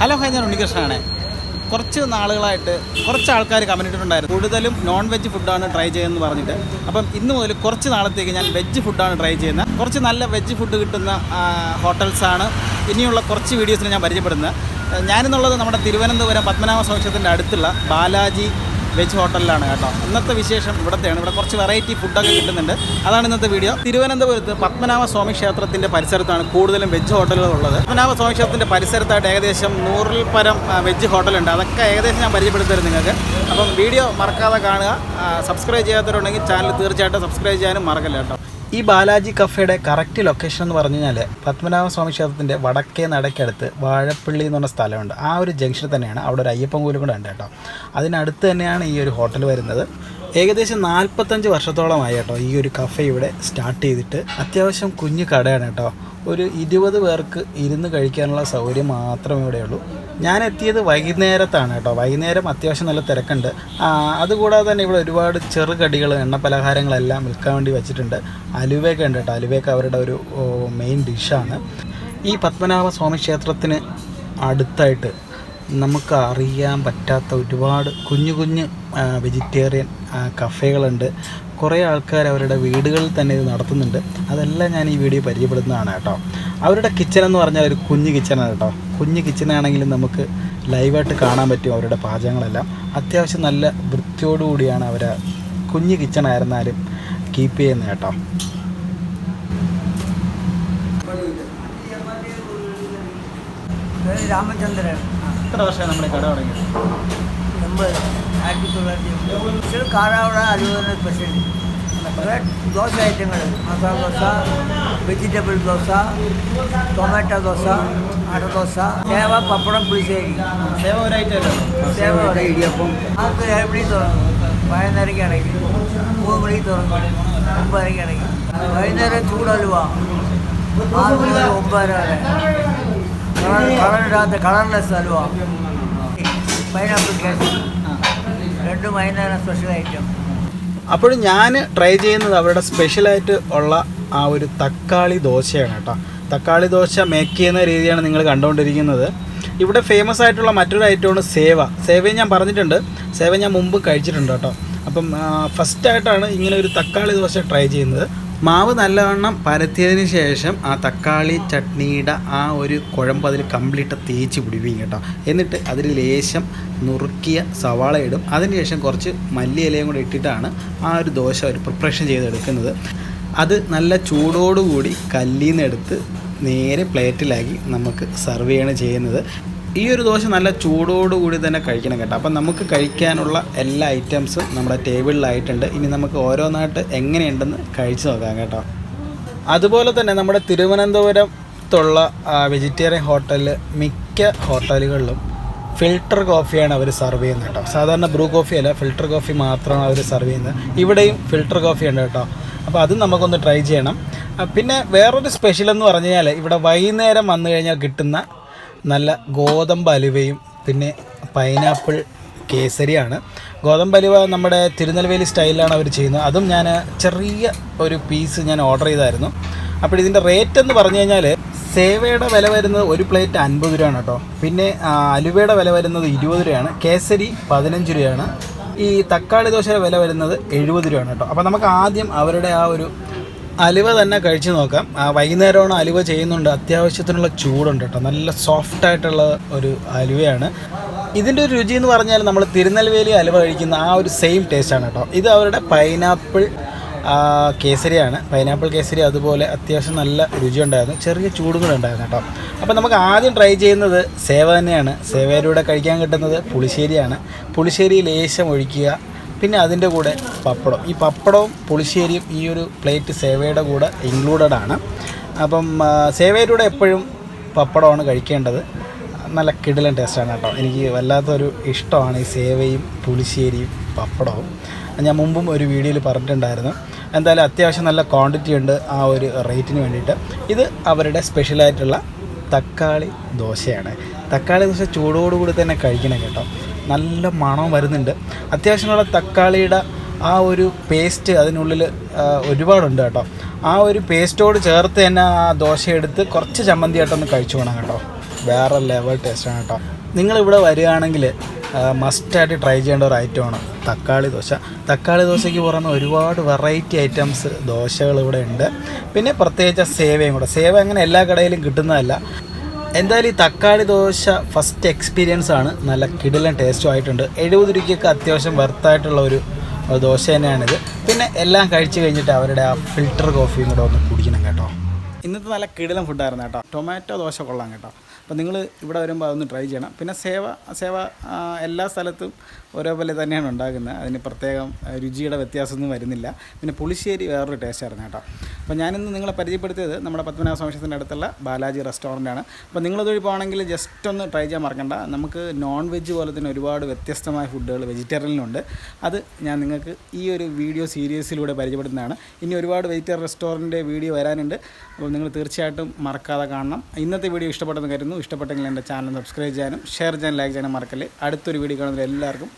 Hello hi ഞാൻ ഉണ്ണികൃഷ്ണനാണ്. കുറച്ച് നാളുകളായിട്ട് കുറച്ച് ആൾക്കാർ കമന്റ് ഇട്ടിട്ടുണ്ടായിരുന്നു. കൂടുതലും നോൺ വെജ് ഫുഡാണ് ട്രൈ ചെയ്യുന്നത് പറഞ്ഞിട്ട്. അപ്പം ഇന്ന് മുതൽ കുറച്ച് നാളത്തേക്ക് ഞാൻ വെജ് ഫുഡാണ് ട്രൈ ചെയ്യുന്നത് കുറച്ച് നല്ല വെജ് ഫുഡ് കിട്ടുന്ന ഹോട്ടൽസാണ് ഇനിയുള്ള കുറച്ച് വീഡിയോസിൽ ഞാൻ പരിചയപ്പെടുന്നത് ഞാനെന്നുള്ളത് നമ്മുടെ തിരുവനന്തപുരം പത്മനാഭ സ്വാക്ഷത്തിന്റെ അടുത്തുള്ള ബാലാജി വെജ് ഹോട്ടലിലാണ് കേട്ടോ. ഇന്നത്തെ വിശേഷം ഇവിടത്തെയാണ്. ഇവിടെ കുറച്ച് വെറൈറ്റി ഫുഡൊക്കെ കിട്ടുന്നുണ്ട്. അതാണ് ഇന്നത്തെ വീഡിയോ തിരുവനന്തപുരത്ത് പത്മനാഭ സ്വാമി ക്ഷേത്രത്തിന്റെ പരിസരത്താണ് കൂടുതലും വെജ് ഹോട്ടലുകൾ ഉള്ളത്. പത്മനാഭ സ്വാമി ക്ഷേത്രത്തിന്റെ പരിസരത്തായിട്ട് ഏകദേശം നൂറിൽ പരം വെജ് ഹോട്ടലുണ്ട്. അതൊക്കെ ഏകദേശം ഞാൻ പരിചയപ്പെടുത്തരുത് നിങ്ങൾക്ക്. അപ്പം വീഡിയോ മറക്കാതെ കാണുക. സബ്സ്ക്രൈബ് ചെയ്യാത്തവരുണ്ടെങ്കിൽ ചാനൽ തീർച്ചയായിട്ടും സബ്സ്ക്രൈബ് ചെയ്യാനും മറക്കല്ല കേട്ടോ. ഈ ബാലാജി കഫേയുടെ കറക്റ്റ് ലൊക്കേഷൻ എന്ന് പറഞ്ഞു കഴിഞ്ഞാൽ പത്മനാഭ സ്വാമി ക്ഷേത്രത്തിന്റെ വടക്കേ നടക്കടുത്ത് വാഴപ്പള്ളി എന്ന് പറഞ്ഞ സ്ഥലമുണ്ട്. ആ ഒരു ജംഗ്ഷൻ തന്നെയാണ് അവിടെ ഒരു അയ്യപ്പൻ കൂലും കൂടെ ഉണ്ട് കേട്ടോ. അതിനടുത്ത് തന്നെയാണ് ഈ ഒരു ഹോട്ടൽ വരുന്നത്. ഏകദേശം നാൽപ്പത്തഞ്ച് വർഷത്തോളമായി കേട്ടോ ഈ ഒരു കഫേ ഇവിടെ സ്റ്റാർട്ട് ചെയ്തിട്ട്. അത്യാവശ്യം കുഞ്ഞു കടയാണ് കേട്ടോ. ഒരു ഇരുപത് പേർക്ക് ഇരുന്ന് കഴിക്കാനുള്ള സൗകര്യം മാത്രമേ ഇവിടെയുള്ളൂ. ഞാൻ എത്തിയത് വൈകുന്നേരത്താണ് കേട്ടോ. വൈകുന്നേരം അത്യാവശ്യം നല്ല തിരക്കുണ്ട്. അതുകൂടാതെ തന്നെ ഇവിടെ ഒരുപാട് ചെറുകടികൾ എണ്ണ പലഹാരങ്ങളെല്ലാം വിൽക്കാൻ വേണ്ടി വെച്ചിട്ടുണ്ട്. അലുവയൊക്കെ ഉണ്ട് കേട്ടോ. അലുവയൊക്കെ അവരുടെ ഒരു മെയിൻ ഡിഷാണ് ഈ പത്മനാഭ സ്വാമി ക്ഷേത്രത്തിന് അടുത്തായിട്ട് നമുക്ക് അറിയാൻ പറ്റാത്ത ഒരുപാട് കുഞ്ഞു കുഞ്ഞ് വെജിറ്റേറിയൻ കഫേകളുണ്ട് കുറേ ആൾക്കാർ അവരുടെ വീടുകളിൽ തന്നെ ഇത് നടത്തുന്നുണ്ട്. അതെല്ലാം ഞാൻ ഈ വീഡിയോ പരിചയപ്പെടുത്തുന്നതാണ് കേട്ടോ. അവരുടെ കിച്ചൺ എന്ന് പറഞ്ഞാൽ ഒരു കുഞ്ഞു കിച്ചണാണ് കേട്ടോ. കുഞ്ഞു കിച്ചണാണെങ്കിലും നമുക്ക് ലൈവായിട്ട് കാണാൻ പറ്റും അവരുടെ പാചകങ്ങളെല്ലാം. അത്യാവശ്യം നല്ല വൃത്തിയോടുകൂടിയാണ് അവർ കുഞ്ഞു കിച്ചണായിരുന്നാലും കീപ്പ് ചെയ്യുന്നത് കേട്ടോ. രാമചന്ദ്രൻ. എത്ര വർഷമായി നമ്മുടെ കട തുടങ്ങിയത്? എൺപത് ആയിരത്തി തൊള്ളായിരത്തി എൺപത് സ്പെഷ്യൽ കാരാവട അലുവ സ്പെഷ്യൽ കുറേ ദോശ ഐറ്റങ്ങൾ മസാല ദോശ വെജിറ്റബിൾ ദോശ ടൊമാറ്റോ ദോശ അടദോശ സേവ പപ്പടം പുളിശ്ശേരി സേവ ഒരായിട്ടല്ലോ സേവ വട, ഇടിയപ്പം നമുക്ക് ഏഴ് മണി തുടങ്ങും പതിനൊന്നരയ്ക്കാണെങ്കിൽ മൂന്ന് മണിക്ക് തുടങ്ങും ഒമ്പതരയ്ക്കാണെങ്കിൽ വൈകുന്നേരം ചൂടലുവ ആറ് മണി മുതൽ ഒമ്പതര വരെ കളർ കളറിടാത്ത കളർലെസ് അലുവ പൈനാപ്പിൾ കേക്ക് രണ്ടും വൈകുന്നേരം സ്പെഷ്യൽ ഐറ്റം അപ്പോൾ ഞാൻ ട്രൈ ചെയ്യുന്നത് അവരുടെ സ്പെഷ്യലായിട്ട് ഉള്ള ആ ഒരു തക്കാളി ദോശയാണ് കേട്ടോ. തക്കാളി ദോശ മേക്ക് ചെയ്യുന്ന രീതിയാണ് നിങ്ങൾ കണ്ടുകൊണ്ടിരിക്കുന്നത്. ഇവിടെ ഫേമസ് ആയിട്ടുള്ള മറ്റൊരു ഐറ്റമാണ് സേവ. സേവയും ഞാൻ പറഞ്ഞിട്ടുണ്ട്. സേവ ഞാൻ മുമ്പ് കഴിച്ചിട്ടുണ്ട് കേട്ടോ. അപ്പം ഫസ്റ്റായിട്ടാണ് ഇങ്ങനെ ഒരു തക്കാളി ദോശ ട്രൈ ചെയ്യുന്നത്. മാവ് നല്ലവണ്ണം പരത്തിയതിന് ശേഷം ആ തക്കാളി ചട്നിയുടെ ആ ഒരു കുഴമ്പ് അതിൽ കംപ്ലീറ്റ് തേച്ച് പിടിപ്പിക്കും കേട്ടോ. എന്നിട്ട് അതിൽ ലേശം നുറുക്കിയ സവാള ഇടും. അതിനുശേഷം കുറച്ച് മല്ലി ഇലയും കൂടെ ഇട്ടിട്ടാണ് ആ ഒരു ദോശ ഒരു പ്രിപ്പറേഷൻ ചെയ്തെടുക്കുന്നത്. അത് നല്ല ചൂടോടുകൂടി കല്ലിൽ നിന്ന് എടുത്ത് നേരെ പ്ലേറ്റിലാക്കി നമുക്ക് സെർവ് ചെയ്യാണ് ചെയ്യുന്നത്. ഈ ഒരു ദോശ നല്ല ചൂടോടുകൂടി തന്നെ കഴിക്കണം കേട്ടോ. അപ്പം നമുക്ക് കഴിക്കാനുള്ള എല്ലാ ഐറ്റംസും നമ്മുടെ ടേബിളിലായിട്ടുണ്ട് ഇനി നമുക്ക് ഓരോന്നായിട്ട് എങ്ങനെയുണ്ടെന്ന് കഴിച്ചു നോക്കാം കേട്ടോ. അതുപോലെ തന്നെ നമ്മുടെ തിരുവനന്തപുരത്തുള്ള വെജിറ്റേറിയൻ ഹോട്ടലിൽ മിക്ക ഹോട്ടലുകളിലും ഫിൽട്ടർ കോഫിയാണ് അവർ സെർവ് ചെയ്യുന്നത് കേട്ടോ. സാധാരണ ബ്രൂ കോഫി അല്ല ഫിൽട്ടർ കോഫി മാത്രമാണ് അവർ സെർവ് ചെയ്യുന്നത്. ഇവിടെയും ഫിൽട്ടർ കോഫി ഉണ്ട് കേട്ടോ. അപ്പോൾ അതും നമുക്കൊന്ന് ട്രൈ ചെയ്യണം. പിന്നെ വേറൊരു സ്പെഷ്യൽ എന്ന് പറഞ്ഞു കഴിഞ്ഞാൽ ഇവിടെ വൈകുന്നേരം വന്നു കഴിഞ്ഞാൽ കിട്ടുന്ന നല്ല ഗോതമ്പ് അലുവയും പിന്നെ പൈനാപ്പിൾ കേസരിയാണ്. ഗോതമ്പ് അലുവ നമ്മുടെ തിരുനെൽവേലി സ്റ്റൈലിലാണ് അവർ ചെയ്യുന്നത്. അതും ഞാൻ ചെറിയ ഒരു പീസ് ഞാൻ ഓർഡർ ചെയ്തായിരുന്നു. അപ്പോൾ ഇതിന്റെ റേറ്റ് എന്ന് പറഞ്ഞു കഴിഞ്ഞാൽ സേവയുടെ വില വരുന്നത് ഒരു പ്ലേറ്റ് അൻപത് രൂപയാണ് കേട്ടോ. പിന്നെ അലുവയുടെ വില വരുന്നത് ഇരുപത് രൂപയാണ്. കേസരി പതിനഞ്ച് രൂപയാണ്. ഈ തക്കാളി ദോശയുടെ വില വരുന്നത് എഴുപത് രൂപയാണ് കേട്ടോ. അപ്പോൾ നമുക്ക് ആദ്യം അവരുടെ ആ ഒരു അലുവ തന്നെ കഴിച്ചു നോക്കാം. ആ, വൈകുന്നേരമാണ് അലുവ ചെയ്യുന്നുണ്ട്. അത്യാവശ്യത്തിനുള്ള ചൂടുണ്ട് കേട്ടോ. നല്ല സോഫ്റ്റ് ആയിട്ടുള്ള ഒരു അലുവയാണ്. ഇതിന്റെ ഒരു രുചി എന്ന് പറഞ്ഞാൽ നമ്മൾ തിരുനെൽവേലി അലുവ കഴിക്കുന്ന ആ ഒരു സെയിം ടേസ്റ്റാണ് കേട്ടോ. ഇത് അവരുടെ പൈനാപ്പിൾ കേസരിയാണ്. പൈനാപ്പിൾ കേസരി അതുപോലെ അത്യാവശ്യം നല്ല രുചിയുണ്ടായിരുന്നു ചെറിയ ചൂടും കൂടെ ഉണ്ടായിരുന്നു കേട്ടോ. അപ്പോൾ നമുക്ക് ആദ്യം ട്രൈ ചെയ്യുന്നത് സേവ തന്നെയാണ്. സേവയിലൂടെ കഴിക്കാൻ കിട്ടുന്നത് പുളിശ്ശേരിയാണ്. പുളിശ്ശേരി ലേശം ഒഴിക്കുക. പിന്നെ അതിന്റെ കൂടെ പപ്പടം. ഈ പപ്പടവും പുളിശ്ശേരിയും ഈ ഒരു പ്ലേറ്റ് സേവയുടെ കൂടെ ഇൻക്ലൂഡഡ് ആണ്. അപ്പം സേവയുടെ കൂടെ എപ്പോഴും പപ്പടമാണ് കഴിക്കേണ്ടത്. നല്ല കിടിലൻ ടേസ്റ്റാണ് കേട്ടോ. എനിക്ക് വല്ലാത്തൊരു ഇഷ്ടമാണ് ഈ സേവയും പുളിശ്ശേരിയും പപ്പടവും. ഞാൻ മുമ്പും ഒരു വീഡിയോയിൽ പറഞ്ഞിട്ടുണ്ടായിരുന്നു. എന്തായാലും അത്യാവശ്യം നല്ല ക്വാണ്ടിറ്റി ഉണ്ട് ആ ഒരു റേറ്റിന് വേണ്ടിയിട്ട്. ഇത് അവരുടെ സ്പെഷ്യലായിട്ടുള്ള തക്കാളി ദോശയാണ്. തക്കാളി ദോശ ചൂടോടുകൂടി തന്നെ കഴിക്കണം കേട്ടോ. നല്ല മണം വരുന്നുണ്ട്. അത്യാവശ്യമുള്ള തക്കാളിയുടെ ആ ഒരു പേസ്റ്റ് അതിനുള്ളിൽ ഒരുപാടുണ്ട് കേട്ടോ. ആ ഒരു പേസ്റ്റോട് ചേർത്ത് തന്നെ ആ ദോശ എടുത്ത് കുറച്ച് ചമ്മന്തിയായിട്ടൊന്ന് കഴിച്ചു വേണം കേട്ടോ. വേറെ ലെവൽ ടേസ്റ്റാണ് കേട്ടോ. നിങ്ങളിവിടെ വരികയാണെങ്കിൽ മസ്റ്റായിട്ട് ട്രൈ ചെയ്യേണ്ട ഒരു ഐറ്റമാണ് തക്കാളി ദോശ. തക്കാളി ദോശയ്ക്ക് പുറമെ ഒരുപാട് വെറൈറ്റി ഐറ്റംസ് ദോശകൾ ഇവിടെ ഉണ്ട്. പിന്നെ പ്രത്യേകിച്ച് സേവയും കൂടെ. സേവ അങ്ങനെ എല്ലാ കടയിലും കിട്ടുന്നതല്ല. എന്തായാലും ഈ തക്കാളി ദോശ ഫസ്റ്റ് എക്സ്പീരിയൻസ് ആണ്. നല്ല കിടിലൻ ടേസ്റ്റും ആയിട്ടുണ്ട്. എഴുപത് രൂപയ്ക്കൊക്കെ അത്യാവശ്യം വെർത്തായിട്ടുള്ള ഒരു ദോശ തന്നെയാണിത്. പിന്നെ എല്ലാം കഴിച്ചു കഴിഞ്ഞിട്ട് അവരുടെ ആ ഫിൽറ്റർ കോഫിയും കൂടെ ഒന്ന് കുടിക്കണം കേട്ടോ. ഇന്നത്തെ നല്ല കിടിലൻ ഫുഡായിരുന്നു കേട്ടോ. ടൊമാറ്റോ ദോശ കൊള്ളാം കേട്ടോ. അപ്പോൾ നിങ്ങൾ ഇവിടെ വരുമ്പോൾ അതൊന്ന് ട്രൈ ചെയ്യണം. പിന്നെ സേവ സേവ എല്ലാ സ്ഥലത്തും ഒരേപോലെ തന്നെയാണ് ഉണ്ടാകുന്നത്. അതിന് പ്രത്യേകം രുചിയുടെ വ്യത്യാസമൊന്നും വരുന്നില്ല. പിന്നെ പുളിശ്ശേരി വേറൊരു ടേസ്റ്റായിരുന്നു കേട്ടോ. അപ്പോൾ ഞാനിന്ന് നിങ്ങളെ പരിചയപ്പെടുത്തിയത് നമ്മുടെ പത്മനാഭ സ്വാമിക്ഷത്തിന്റെ അടുത്തുള്ള ബാലാജി റെസ്റ്റോറന്റാണ് അപ്പോൾ നിങ്ങളതൊഴി പോകണമെങ്കിൽ ജസ്റ്റ് ഒന്ന് ട്രൈ ചെയ്യാൻ മറക്കണ്ട. നമുക്ക് നോൺ വെജ് പോലെ തന്നെ ഒരുപാട് വ്യത്യസ്തമായ ഫുഡുകൾ വെജിറ്റേറിയനിലുണ്ട് അത് ഞാൻ നിങ്ങൾക്ക് ഈ ഒരു വീഡിയോ സീരീസിലൂടെ പരിചയപ്പെടുത്തുന്നതാണ്. ഇനി ഒരുപാട് വെജിറ്റേറിയൻ റെസ്റ്റോറന്റ് വീഡിയോ വരാനുണ്ട്. അപ്പോൾ നിങ്ങൾ തീർച്ചയായിട്ടും മറക്കാതെ കാണണം. ഇന്നത്തെ വീഡിയോ ഇഷ്ടപ്പെട്ടെന്ന് കരുതുന്നു. ഇഷ്ടപ്പെട്ടെങ്കിൽ എന്റെ ചാനൽ സബ്സ്ക്രൈബ് ചെയ്യാനും ഷെയർ ചെയ്യാനും ലൈക്ക് ചെയ്യാനും മറക്കല്ലേ. അടുത്തൊരു വീഡിയോ കാണുന്നത് എല്ലാവർക്കും